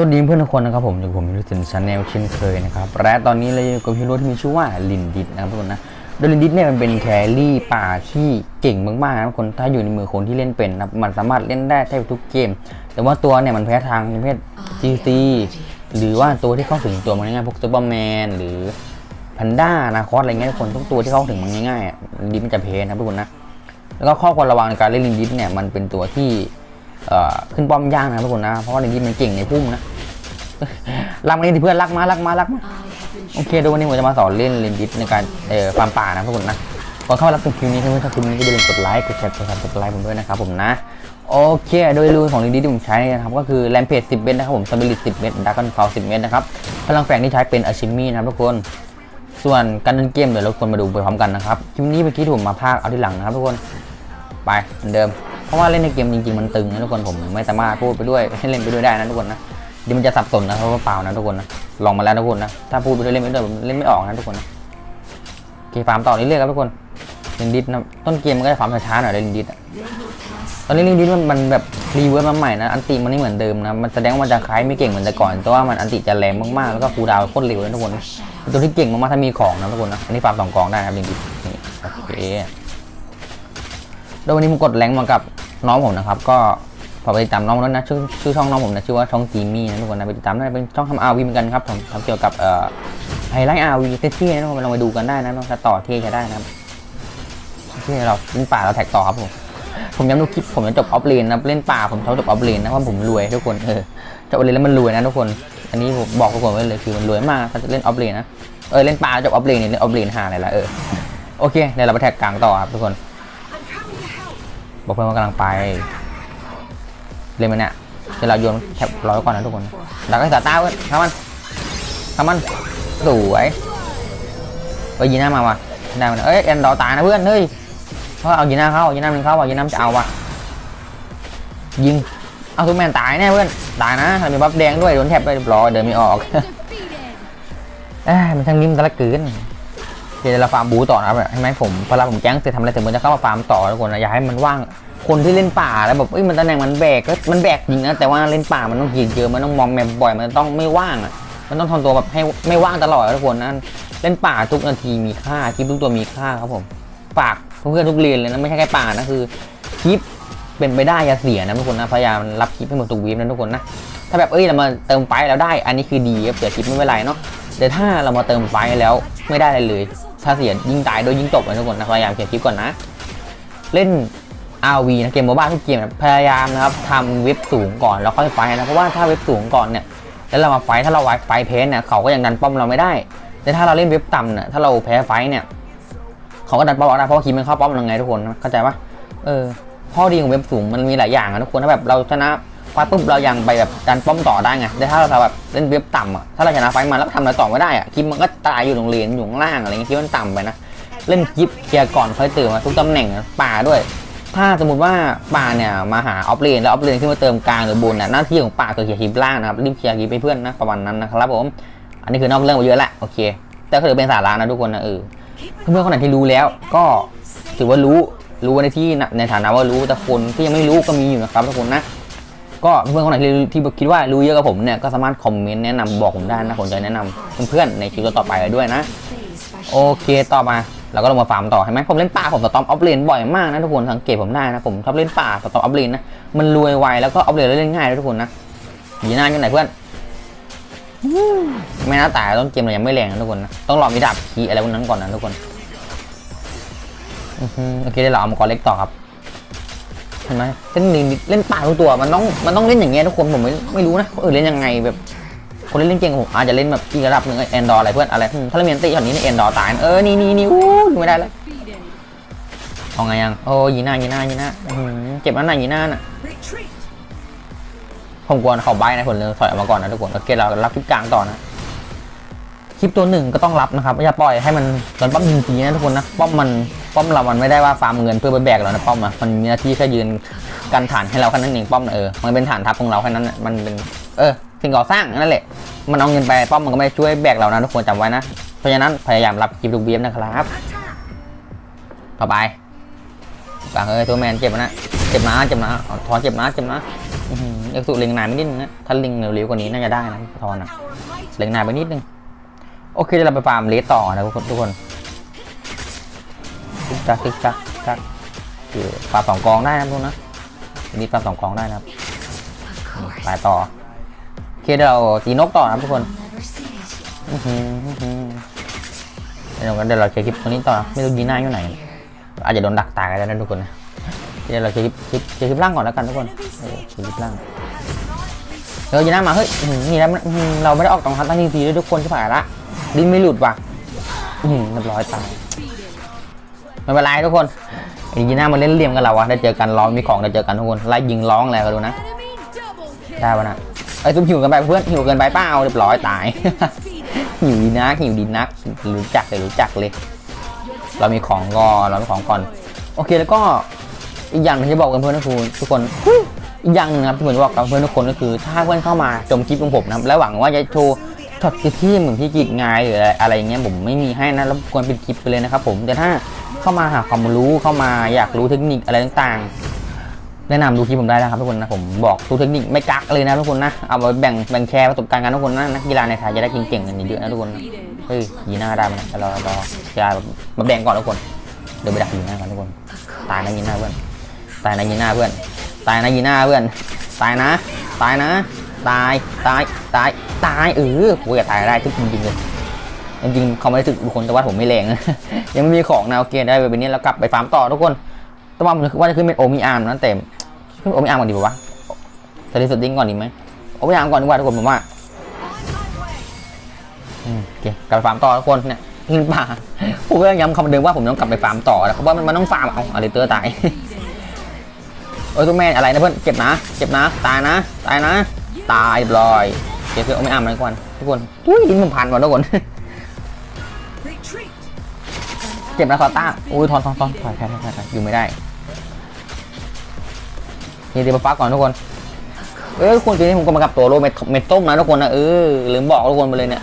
สวัสดีเพื่อนทุกคนนะครับผมอยู่กับผมยูทินชาแนลเช่นเคยนะครับ และตอนนี้เราอยู่กับฮีโร่ที่มีชื่อว่าลินดิสนะครับทุกคนนะโดยลินดิสเนี่ยมันเป็นแครี่ป่าที่เก่งมากๆนะครับทุกคนถ้าอยู่ในมือคนที่เล่นเป็นนะมันสามารถเล่นได้แทบทุกเกม แต่ว่าตัวเนี่ยมันแพ้ทางประเภท GC หรือว่าตัวที่เข้าถึงตัวมันง่ายๆพวกซูเปอร์แมนหรือพันด้านาคอสอะไรเงี้ยทุกคนทุกตัวที่เข้าถึงมันง่ายๆลินดิมันจะแพ้นะครับทุกคนนะแล้วก็ข้อควรระวังในการเล่นลินดิสเนี่ยมันเป็นตัวที่ขึ้นป้อมยากนะทุกคนนะเพราะว่าลินดิสมันเก่งในพุ่มนะ รักมาเล่นที่เพื่อนรักมารักมารักมาโอเคเดี๋ยววันนี้ผมจะมาสอนเล่นเลนดิสในการเอ่อฟาร์มป่านะทุกคนนะก่อนเข้ามารับชมคลิปนี้ถ้าเพื่อนชอบคลิปนี้ก็อย่าลืมกดไลค์กดแชร์กดซับสไครต์ผมด้วยนะครับผมนะโอเค โดยรูนของเลนดิสที่ผมใช้นะครับก็คือแรมเพจ10 เมตรนะครับผมสปิริต10 เมตรดักกันฟาว10 เมตรนะครับพลังแฝงที่ใช้เป็นอาชิมี่นะครับทุกคน ส่วนการเล่นเกมเดี๋ยวเราควรมาดูไปพร้อมกันนะครับคลิปนี้เมื่อกี้ที่ผมมาพากย์เอาที่หลังนะครับทุกคนไปเหมือนเดิม เพราะว่าเล่นในเกมจริงๆมันตึงนะทุกคนผมไม่สามารถพูดไปด้วยเล่นไปด้วยได้นะทุกคนนะเดี๋ยวมันจะสับสนนะเพราะว่าเปล่านะทุกคนนะลองมาแล้วทุกคนนะถ้าพูดไปด้วยเล่นไปด้เล่นไม่ออกนะทุกคนนะโอเคฟาร์มต่อเรื่อยๆครับทุกคนลินดิสนะต้นเกมมันก็จะฟาร์มช้าๆหน่อยลินดิสตอนนี้ลินดิสมันมันแบบรีเวิร์สมาใหม่นะอันติมันไม่เหมือนเดิมนะมันแสดงว่ามันจะคล้ายไม่เก่งเหมือนแต่ก่อนแต่ว่ามันอันติจะแรงมากๆแล้วก็คูลดาวน์โคตรเร็วนะทุกคนเป็นตัวที่เก่งมากๆถ้ามีของนะทุกคนนะอันนี้ฟาร์มสองกองได้ครับลินดิสนี่โอเคโดยวันนี้ผมกดแรงมากับน้องผมนะครับก็ ขอไปติดตามน้องด้วยนะชื่อชื่อช่องน้องผมนะชื่อว่าช่องจีมี่นะทุกคนนะไปติดตามได้เป็นช่องทำอาวีเหมือนกันครับผมทำเกี่ยวกับเอ่อไฮไลท์อาวีเท่ๆนะทุกคนลองไปดูกันได้นะน้องจะต่อเท่ใช้ได้นะครับที่เราเล่นป่าเราแท็กต่อครับผมผมย้ำทุกคลิปผมจะจบออฟเลนนะเล่นป่าผมชอบจบออฟเลนนะเพราะผมรวยทุกคนเออจบออฟเลนแล้วมันรวยนะทุกคน อันนี้ผมบอกทุกคนไว้เลยคือมันรวยมากถ้าจะเล่นออฟเลนนะเออเล่นป่าจบออฟเลนเนี่ยเล่นออฟเลนหาอะไรละเออโอเคเดี๋ยวเราไปแท็กกลางต่อครับทุกคน บอกเพื่อนว่ากำลังไป เล่นมันเนี่ยเดี๋ยวเราโยนแท็บร้อยก่อนนะทุกคนดักไอ้สาต้าเว้ยทำมันทำมันสวยเฮ้ยยีน่ามาว่ะได้มันเอ้ยแอนดอตายนะเพื่อนเฮ้ยเพราะเอายีน่าเข้ายีน่ามันเข้าว่ะยีน่าจะเอาว่ะยิงเอาทุกแมนตายแน่เพื่อนตายนะมีบัฟแดงด้วยโดนแท็บไปเรียบร้อยเดินไม่ออกเอ้ยมันช่างนิ่มตะละกินเดี๋ยวเราฟาร์มบูต่อนะครับใช่ไหมผมเวลาผมแจ้งเสร็จทำอะไรเสร็จผมจะเข้ามาฟาร์มต่อทุกคนนะอย่าให้มันว่าง คนที่เล่นป่าแล้วแบบเอ้ยมันตำแหน่งมันแบกก็มันแบกจริงนะแต่ว่าเล่นป่ามันต้องยืนเยอะมันต้องมองแมปบ่อยมันต้องไม่ว่างอะมันต้องทำตัวแบบให้ไม่ว่างตลอดทุกคนนะเล่นป่าทุกนาทีมีค่าคลิปทุกตัวมีค่าครับผมฝากเพื่อนๆทุกเรียนเลยนะไม่ใช่แค่ป่านะคือคลิปเป็นไปได้อย่าเสียนะทุกคนนะพยายามรับคลิปให้หมดทุกวีฟนะทุกคนนะถ้าแบบเอ้ยเรามาเติมไฟแล้วได้ อันนี้คือดีเสียคลิปไม่เป็นไรเนาะแต่ถ้าเรามาเติมไฟแล้วไม่ได้อะไรเลย ถ้าเสียยิงตายโดยยิงตกนะทุกคนนะพยายามเขียนคลิปก่อนนะ เล่น RV นะเกมโมบ้าทุกเกมนะพยายามนะครับทำเว็บสูงก่อนแล้วค่อยไฟนะเพราะว่าถ้าเว็บสูงก่อนเนี่ยแล้วเรามาไฟถ้าเราไฟไฟเพนเนี่ยเขาก็ยังดันป้อมเราไม่ได้แต่ถ้าเราเล่นเว็บต่ำเนี่ยถ้าเราแพ้ไฟเนี่ยเขาก็ดันป้อมเราได้เพราะว่าคลิปมันเข้าป้อมเราไงทุกคนเข้าใจปะเออข้อดีของเว็บสูงมันมีหลายอย่างนะทุกคนถ้าแบบเราชนะไฟปุ๊บเรายังไปแบบดันป้อมต่อได้ไงแต่ถ้าเราแบบเล่นเว็บต่ำอะถ้าเราชนะไฟมาแล้วทำอะไรต่อไม่ได้อะคลิปมันก็ตายอยู่โรงเรียนอยู่ข้างล่างอะไรเงี้ยคลิปมันต่ำไปนะเล่นกิฟเคลียร์ก่อนค่อยตื่นมาทุกตำแหน่งป่าด้วย ถ้าสมมติว่าป่าเนี่ยมาหาออฟเลนแล้วออฟเลนขึ้นมาเติมกลางหรือบนน่ะหน้าที่ของป่าคือเคลียร์คลิปล่างนะครับรีบเคลียร์คลิปให้เพื่อนนะประมาณนั้นนะครับผมอันนี้คือนอกเรื่องไปเยอะแหละโอเค แต่ก็ถือเป็นสาระนะทุกคนนะเออเพื่อนๆคนไหนที่รู้แล้ว ก็ถือว่ารู้รู้ในที่ในฐานะว่ารู้แต่คนที่ยังไม่รู้ก็มีอยู่นะครับทุกคนนะก็เพื่อนๆคนไหนที่ที่คิดว่ารู้เยอะกับผมเนี่ยก็สามารถคอมเมนต์แนะนำบอกผมได้นะผมจะแนะนำเพื่อนๆในคลิปต่อไปด้วยนะ โอเคต่อมา เราก็ลงมาฟาร์มต่อใช่ไหมผมเล่นป่าผมสตอมออฟเลนบ่อยมากนะทุกคนสังเกตผมได้นะผมชอบเล่นป่าสตอมออฟเลนนะมันรวยไวแล้วก็ออฟเลนเล่นง่ายด้วยทุกคนนะยีน่าอยู่ไหนเพื่อนไม่น่าตายต้นเกมเรายังไม่แรงนะทุกคนนะต้องรอมีดาบคีอะไรพวกนั้นก่อนนะทุกคนโอเคได้เราเอามังกรเล็กต่อครับเห็นไหมเล่นเล่นป่าทุกตัวมันต้องมันต้องเล่นอย่างเงี้ยทุกคนผมไม่ไม่รู้นะคนอื่นเล่นยังไงแบบ คนเล่นเล่นเก่งผมอาจจะเล่นแบบอีกระดับหนึ่งแอนดอร์อะไรเพื่อนอะไรถ้าเราเมียนตีช็อตนี้ในแอนดอร์ตายเออนี่นี่นี่อู้ไม่ได้แล้วเอาไงยังโอ้ยีน่ายีน่ายีน่าอื้อหือเจ็บแล้วนะยีน่าน่ะผมกลัวเขาใบนะคนเลยถอยออกมาก่อนนะทุกคนโอเคเรารับคลิปกลางต่อนะคลิปตัวหนึ่งก็ต้องรับนะครับอย่าปล่อยให้มันโดนป้อมยิงทีนะทุกคนนะป้อมมันป้อมเรามันไม่ได้ว่าฟาร์มเงินเพื่อไปแบกเรานะป้อมอะมันมีหน้าที่แค่ยืนกันฐานให้เราแค่นั้นเองป้อมเออมันเป็นฐานทัพของเราแค่นั้นน่ะมันเป็นเออ สิ่งก่อสร้างนั่นแหละ มันเอาเงินไปป้อมมันก็ไม่ช่วยแบกเรานะทุกคนจำไว้นะ เพราะฉะนั้นพยายามรับคลิปลูกเบี้ยนะครับ ต่อไปกลางเอ้ยตัวแมนเจ็บนะ เจ็บนะเจ็บนะเอาทอนเจ็บนะเจ็บนะอื้อหือเอ็กซ์สุเล็งนายไม่นิดนึงนะ ถ้าเล็งเร็วๆกว่านี้น่าจะได้นะทอนนะเล็งนายไปนิดนึง โอเคเดี๋ยวเราไปฟาร์มเลสต่อนะทุกคนทุกคนคึกคักคึกคักคึกคักคือฟาร์มสองกองได้นะทุกคนนะนี่ฟาร์มสองกองได้นะครับไปต่อ คเดี๋ยวเราตีนกต่อนะทุกคนอื้อหืออื้อหือเดี๋ยวเราเดี๋ยวเราเช็คคลิปตรงนี้ต่อนะไม่รู้ยีน่าอยู่ไหน อาจจะโดนดักตายกันแล้วนะทุกคนนะเดี๋ยวเราเช็คคลิปคลิปเช็คคลิปล่างก่อนแล้วกันทุกคนโอ้เช็คคลิปล่างเดี๋ยวยีน่ามาเฮ้ยนี่แล้วเราไม่ได้ออกกองทัพตั้งทีทีด้วยทุกคนที่ผ่านละดิ้นไม่หลุดว่ะอื้อหือเรียบร้อยตายไม่เป็นไรทุกคนไอ้ยีน่ามาเล่นเหลี่ยมกันเราวะได้เจอกันร้องมีของได้เจอกันทุกคนไล่ยิงร้องอะไรก็ดูนะได้ปะนะ ไอ้ซุปหิวกันไปเพื่อนหิวเกินไปเปล่าเรียบร้อยตาย หิวดีนักหิวดีนักรู้จักเลยรู้จักเลย เรามีของก่อนเรามีของก่อน โอเคแล้วก็อีกอย่างที่บอกกันเพื่อนนะครูทุกคนอีกอย่างนึงนะครับที่ผมจะบอกกับเพื่อนทุกคนก็คือ ถ้าเพื่อนเข้ามาชมคลิปของผมนะครับแล้วหวังว่าจะโชว์ช็อตที่เหมือนพี่กิจงายหรืออะไรอะไรอย่างเงี้ยผมไม่มีให้นะรบกวนเป็นคลิปไปเลยนะครับผมแต่ถ้าเข้ามาหาความรู้เข้ามาอยากรู้เทคนิคอะไรต่างๆ แนะนำดูคลิปผมได้นะครับทุกคนนะผมบอกทุกเทคนิคไม่กักเลยนะทุกคนนะเอาไปแบ่งแบ่งแชร์ประสบการณ์กันทุกคนนะนักกีฬาในไทยจะได้เก่งๆกันเยอะๆนะทุกคนนะเฮ้ยยีน้าได้ไหมนะรอรอจะมาแบ่งก่อนทุกคนเดี๋ยวไปดักยีน้ากันทุกคนตายนะยีน้าเพื่อนตายนะยีน้าเพื่อนตายนะยีน้าเพื่อนตายนะ ตายนะตายตายตายตายเออกูอยากตายได้ทุกจริงๆเลยจริงๆเขาไม่ได้ถึกทุกคนแต่ว่าผมไม่แรงยังไม่มีของนะโอเคได้ไปเป็นนี้แล้วกลับไปฟาร์มต่อทุกคนแต่ว่ามันคือว่าจะขึ้นเป็นโอมิอาร์มนะแต่ขึ้น โอมิอาร์มก่อนดีกว่าวะสเตตติ้งก่อนดีไหมโอมิอาร์มก่อนดีกว่าทุกคนผมว่าอืมโอเคกลับไปฟาร์มต่อทุกคนเนี่ยขึ้นป่าผมก็ยังย้ำคำเดิมว่าผมต้องกลับไปฟาร์มต่อนะเพราะว่ามันมันต้องฟาร์มเอาอะไรเตอร์ตายเอ้ยทุกแม่อะไรนะเพื่อนเจ็บนะเจ็บนะ ตายนะ ตายนะ ตายบร้อยเจ็บเพื่อนเอาไม่อ่านมันก่อนทุกคนอุ้ยลิ้นผมพันว่ะทุกคนเจ็บนะคอต้าอุ้ยทอนทอนทอนถอยแพ้ถอยแพ้ถอยอยู่ไม่ได้ นี่ตีฟ้าก่อนทุกคนเอ้ยคุณทีนี้ผมก็มากับตัวโรเม็ดเม็ดต้มนะทุกคนนะเออลืมบอกทุกคนไปเลยเนี่ย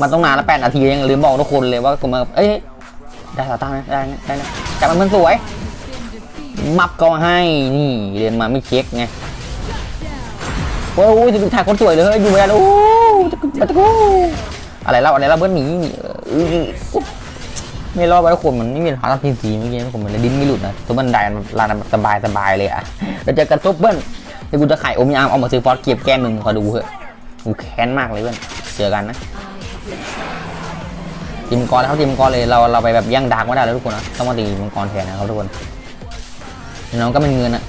มันต้องนานละแปดนาทียังลืมบอกทุกคนเลยว่าผมมาเอ้ยได้สตาร์ไหมได้ได้นะจับมันมันสวย มับก็ให้นี่เรียนมาไม่เช็คไงโอ้ยจะถ่ายคนสวยเลยเฮ้ยอยู่ไม่ได้แล้วโอ้ยจะกูจะกูอะไรเล่าอะไรเล่าเบิ้ลหนีเออ ไม่รอดไว้คนมันไม่มีหาทำทีสีเมื่อกี้ผมมันเลยดิ้นไม่หลุดนะตัวบันไดมันลานสบายสบายเลยอะแล้วจอกันทุบเบิ้ลเดี๋ยวกูจะขายโอมิอาร์มเอามาซื้อฟอสเก็บแก้มึงคอยดูเถอะกูแค้นมากเลยเพื่อนเจอกันนะทีมกรแล้วทีมมังกรเลยเราเราไปแบบย่างดาร์กไม่ได้แล้วทุกคนนะต้องมาตีมังกรแทนนะครับทุกคนน้องก็เป็นเงินอะ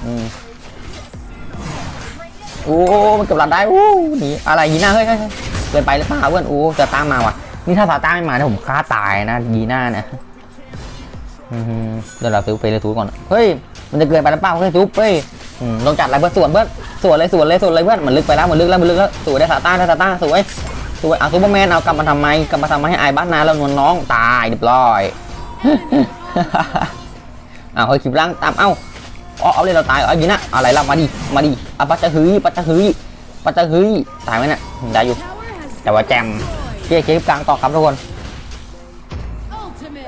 โอ้มันเกือบหลับได้โอ้หนีอะไรยีน่าเฮ้ยเฮ้ยเฮ้ยเกินไปหรือเปล่าเพื่อนโอ้จะตามมาว่ะ นี่ถ้าซาต้าไม่มาเนี่ยผมฆ่าตายนะยีน่าเนี่ยอืมเดี๋ยวเราซื้อไปเลยทูก่อน เฮ้ย มันจะเกินไปหรือเปล่าเฮ้ยทูเฮ้ยอืมลงจัดอะไรเพื่อนสวนเพื่อนสวนเลยสวนเลยสวนเลยเพื่อนมันลึกไปแล้วมันลึกแล้วมันลึกแล้วสวยได้ซาต้าได้ซาต้าสวยสวยเอาซูเปอร์แมนเอากลับมาทำไมกลับมาทำไมให้อายบ้านนาแล้วนวลน้องตายเรียบร้อยเอาเฮ้ยคลิปล่างตามเอ้าอ๋อเอาเลยเราตายเอไอ้ยีน่ะอะไรล่ะมาดิมาดิอะปัจจะฮึยปัจจะฮึยปัจจะฮึยตายไหมเนี่ยได้อยู่แต่ว่าแจม เจ๊เจ๊กลางต่อครับทุกคน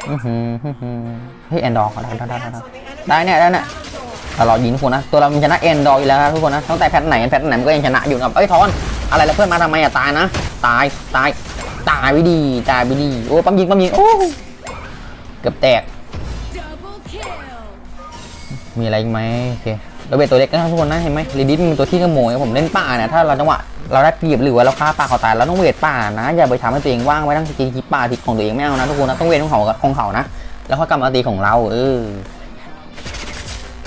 อื้อหืออื้อหือเฮ้ยแอนดอร์ได้ได้ได้ได้ได้เนี่ยได้เนี่ยตลอดยิงทุกคนนะตัวเรามันชนะแอนดอร์อยู่แล้วนะทุกคนนะตั้งแต่แพทไหนแพทไหนมันก็ยังชนะอยู่นะครับเอ้ยทอนอะไรแล้วเพื่อนมาทำไมอะตายนะ ตายตายตายวิดีตายวิดีโอ้ปั๊มยิงปั๊มยิงโอ้เกือบแตก มีอะไรอีกไหมโอเคเราเวทตัวเล็กนะครับทุกคนนะเห็นไหมลีดิสมันเป็นตัวที่ขโมยผมเล่นป่าเนี่ยถ้าเราจังหวะ เราได้เปรียบหรือว่าเราฆ่าป่าเขาตายเราต้องเวทป่านะอย่าไปทำให้ตัวเองว่างไว้ตั้งกินคิดป่าทิศของตัวเองไม่เอานะทุกคนนะต้องเวทของเขาของเขานะแล้วค่อยกลับมาตีของเราเออ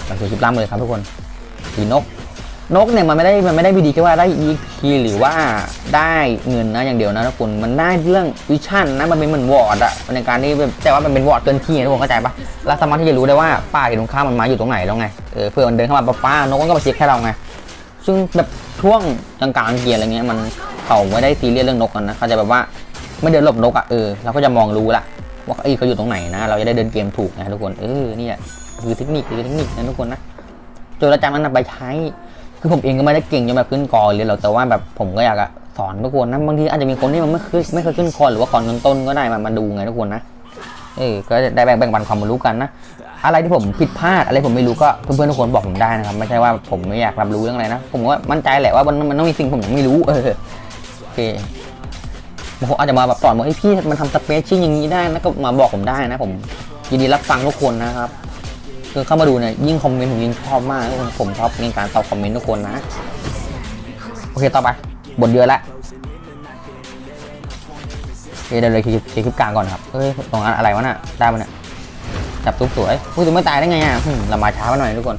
เราคือคลิปล่ำเลยครับทุกคนตีนก นกเนี่ยมันไม่ได้มันไม่ได้วิดีแค่ว่าได้ EP หรือว่าได้เงินนะอย่างเดียวนะทุกคนมันได้เรื่องวิชั่นนะมันเป็นเหมือนวอร์ดอะในการที่แต่ว่ามันเป็นวอร์ดเกินที่นะทุกคนเข้าใจปะเราสามารถที่จะรู้ได้ว่าป้าที่ตรงข้ามมันมาอยู่ตรงไหนแล้วไงเออเพื่อมันเดินเข้ามาป้าป้านกมันก็มาเช็คแค่เราไง ซึ่งแบบช่วงกลางๆเกียร์อะไรเงี้ยมันเขาไม่ได้ซีเรียสเรื่องนกกันนะเขาจะแบบว่าไม่เดินหลบนกอะเออเราก็จะมองรู้ละว่าเอ้ยเขาอยู่ตรงไหนนะ เราจะได้เดินเกมถูกนะทุกคนเออเนี่ยคือเทคนิคคือเทคนิคนะทุกคนนะจนเราจำมันนำไปใช้ คือผมเองก็ไม่ได้เก่งจนแบบขึ้นกอเลยหรอกแต่ว่าแบบผมก็อยากอะสอนทุกคนนะบางทีอาจจะมีคนที่มันไม่เคยไม่เคยขึ้นคอหรือว่าคอนต้นก็ได้มามาดูไงทุกคนนะ เออก็ได้แบ่งแบ่งปันความรู้กันนะอะไรที่ผมผิดพลาดอะไรผมไม่รู้ก็เพื่อนๆทุกคนบอกผมได้นะครับไม่ใช่ว่าผมไม่อยากรับรู้เรื่องอะไรนะผมว่ามั่นใจแหละว่ามันมันต้องมีสิ่งผมยังไม่รู้เออโอเคบางคนอาจจะมาแบบสอนว่าเฮ้ยพี่มันทำสเปซชิ่งอย่างนี้ได้นะก็มาบอกผมได้นะ ผมยินดีรับฟังทุกคนนะครับคือเข้ามาดูเนี่ยยิ่งคอมเมนต์ผมยิ่งชอบมากผมชอบในการตอบคอมเมนต์ทุกคนนะ โอเคต่อไปบทเยอะละ เดี๋ยวเลยคลิปคลิปกลางก่อนครับเฮ้ยตรงนั้นอะไรวะน่ะได้ปะเนี่ยจับตุ๊บสวยอุ้ยจะไม่ตายได้ไงอะหึเรามาช้าไปหน่อยทุกคน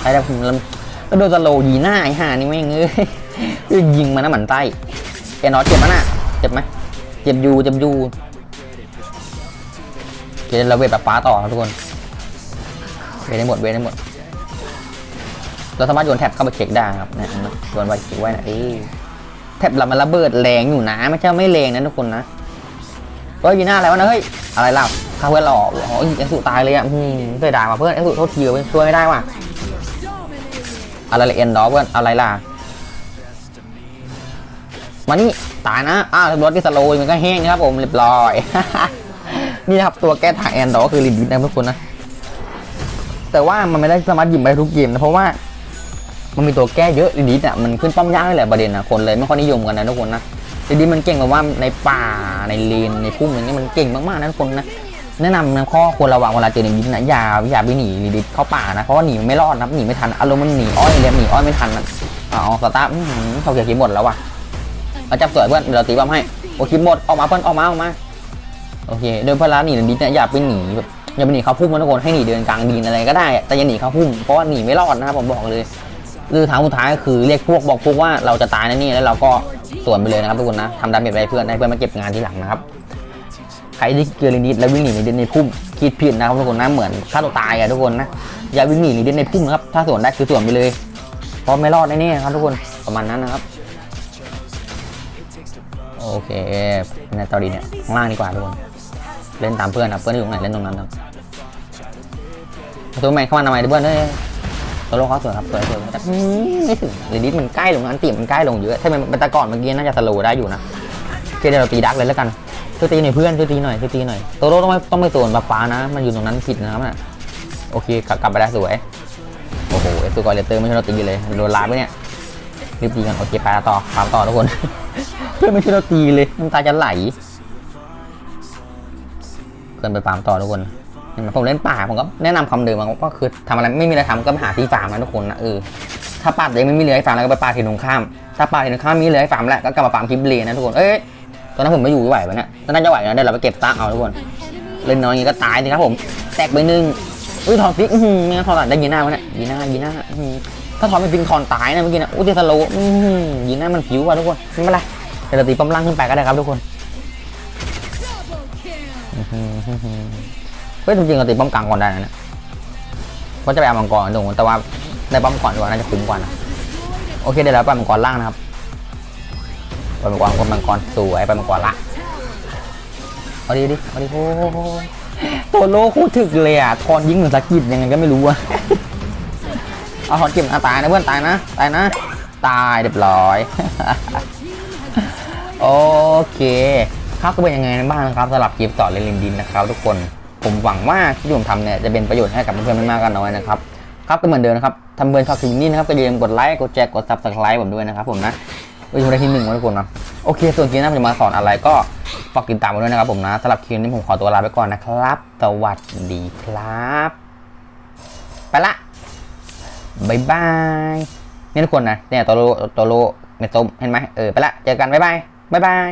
ใช่แล้วผมแล้โดนสโลว์ยีหน้าไอ้ห่านี่แม่งเอ้ยยิงมานะหมันไส้เอ็นอสเจ็บมั้ยน่ะเจ็บไหมเจ็บยูเจ็บยูเคเราเวทแบบฟ้าต่อครับทุกคนเวทได้หมดเวทได้หมดเราสามารถโยนแท็บเข้าไปเช็คได้ครับนะโยนไว้เช็คไว้นะเอ้ยแท็บเรามันระเบิดแรงอยู่นะไม่ใช่ไม่แรงนะทุกคนนะ เฮ้ยยีน้าอะไรวะนะเฮ้ยอะไรเล่าข้าเพื่อนหล่อโอ้โหเอสุตายเลยอะอืมเคยด่ามาเพื่อนเอสุโทษทีเว้ยช่วยไม่ได้ว่ะอะไรละเอ็นดอเพื่อนอะไรล่ะมานี่ตายนะอ้าวรถที่สโลว์มันก็แห้งนะครับผมเรียบร้อยนี่นะครับตัวแก้ทางแอนดอกคือลิมิตนะทุกคนนะแต่ว่ามันไม่ได้สามารถหยิบไปทุกเกมนะเพราะว่ามันมีตัวแก้เยอะลิดิสอะมันขึ้นป้อมยากนี่แหละประเด็นนะคนเลยไม่ค่อยนิยมกันนะทุกคนนะ ลิดิสมันเก่งแบบว่าในป่าในเลนในพุ่มอย่างนี้มันเก่งมากๆนะทุกคนนะแนะนำนะข้อควรระวังเวลาเจอลิดิสนะอย่าอย่าไปหนีดิสเข้าป่านะเพราะว่าหนีไม่รอดนะหนีไม่ทันอารมณ์มันหนีอ้อยเลยหนีอ้อยไม่ทันอ๋อสตาร์ทอื้อหือเขาเกี่ยวคลิปหมดแล้วว่ะเอาจับสวยเพื่อนเดี๋ยวเราตีป้อมให้โอคลิปหมดออกมาเพื่อนออกมาออกมาโอเคโดยเพื่อนร้าหนีลิดิสเนี่ยอย่าไปหนีแบบอย่าไปหนีเขาพุ่มนะทุกคนให้หนีเดินกลางดินอะไรก็ได้ แต่อย่าหนีเขาพุ่มเพราะว่าหนีไม่รอดนะครับผมบอกเลยคือทางสุดท้ายก็คือเรียกพวกบอกพวกว่าเราจะตายนะนี่แล้วเราก็ สวนไปเลยนะครับทุกคนนะทำดาเมจไปเพื่อนให้เพื่อนมาเก็บงานทีหลังนะครับใครที่เกลือลินิดแล้ววิ่งหนีในดินในพุ่มคิดผิดนะครับทุกคนนะเหมือนฆ่าตัวตายอะทุกคนนะอย่าวิ่งหนีในดินในพุ่มนะครับถ้าสวนได้คือสวนไปเลยเพราะไม่รอดแน่ๆครับทุกคนประมาณนั้นนะครับโอเคในตอนนี้เนี่ยข้างล่างดีกว่าทุกคนเล่นตามเพื่อนครับเพื่อนอยู่ตรงไหนเล่นตรงนั้นครับตัวใหม่เข้ามาทำไมเพื่อนเฮ้ย ตัวโลเขาสวยครับสวยสวยแต่ไม่ถึงเรดิสมันใกล้ลงอันติมันใกล้ลงเยอะถ้ามันเป็นตะก่อนเมื่อกี้น่าจะสโลว์ได้อยู่นะโอเคเดี๋ยวเราตีดักเลยแล้วกันช่วยตีหน่อยเพื่อนช่วยตีหน่อยช่วยตีหน่อยตัวโลต้องไม่ต้องไม่ส่วนปลาปานะ มันอยู่ตรงนั้นผิดนะครับน่ะโอเคกลับกลับไปได้สวยโอ้โหเอสตูกอร์เลเตอร์ไม่ใช่เราตีเลยโดนลาไปเนี่ยรีบตีกันโอเคไปแล้วต่อตามต่อทุกคน เพื่อนไม่ใช่เราตีเลยน้ำตาจะไหลเกินไปฟาร์มต่อทุกคน ผมเล่นป่าผมก็แนะนำคำเดิมมันก็คือทำอะไรไม่มีอะไรทำก็ไปหาที่ฟาร์มนะทุกคนนะเออถ้าป่าเองไม่มีเรือให้ฟาร์มแล้วก็ไปป่าที่ตรงข้าม ถ้าป่าที่ตรงข้ามมีเรือให้ฟาร์มแล้วก็กลับมาฟาร์มคลิปเลนนะทุกคนเอ้ยตอนนั้นผมไม่อยู่ไหววะเนี่ยตอนนั้นจะไหวนะเดี๋ยวเราไปเก็บตั้งเอาทุกคนเล่นน้อยอย่างนี้ก็ตายสิครับผมแตกไปหนึ่งอุ้ยถอนฟิกอืมงั้นถอนหลังได้ยีน้าวะเนี่ยยีน้ายีน้าถ้าถอนเป็นฟิกถอนตายนะเมื่อกี้นะอุ้ยเทสโลว์อื้อหือยีน้ามันผิวว่ะทุกคนไม่เป็นไรเดี๋ยวเราตีป้อมล่างขึ้นไปก็ได้ครับทุกคน ฮ้ยจริงๆเราตีป้อมกลางก่อนได้นะเนี่ยเพราะจะไปเอามังกรตรงนู้นแต่ว่าได้ป้อมก่อนดีกว่าน่าจะคุ้มกว่านะโอเคเดี๋ยวเราไปมังกรล่างนะครับไปมังกรคนมังกรสวยไปมังกรละเอาดีดิเอาดิโอ้โหตัวโลคตรถึกเลยอะทอนยิงเหมือนสกิดยังไงก็ไม่รู้อะเอาทอนเก็บอะตายนะเพื่อนตายนะตายนะ ตายเรียบร้อยโอเคครับก็เป็นยังไงบ้างนะครับสำหรับคลิปต่อเลนลินดินนะครับทุกคน ผมหวังว่าที่ผมทำเนี่ยจะเป็นประโยชน์ให้กับเพื่อนๆไม่มากก็น้อยนะครับครับก็เหมือนเดิมนะครับทำเบิร์นชอบคลิปนี้นะครับก็อย่าลืมกดไลค์กดแชร์กดซับสไครต์ผมด้วยนะครับผมนะไปอยู่ในที่หนึ่งนะทุกคนนะโอเค ส่วนคลิปหน้าผมจะมาสอนอะไรก็ฝากติดตามมาด้วยนะครับผมนะสำหรับคลิปนี้ผมขอตัวลาไปก่อนนะครับ สวัสดีครับไปละบายบายนี่ทุกคนนะเนี่ยตัวโลตัวโลเมตมเห็นไหมเออไปละเจอกันบายบายบายบาย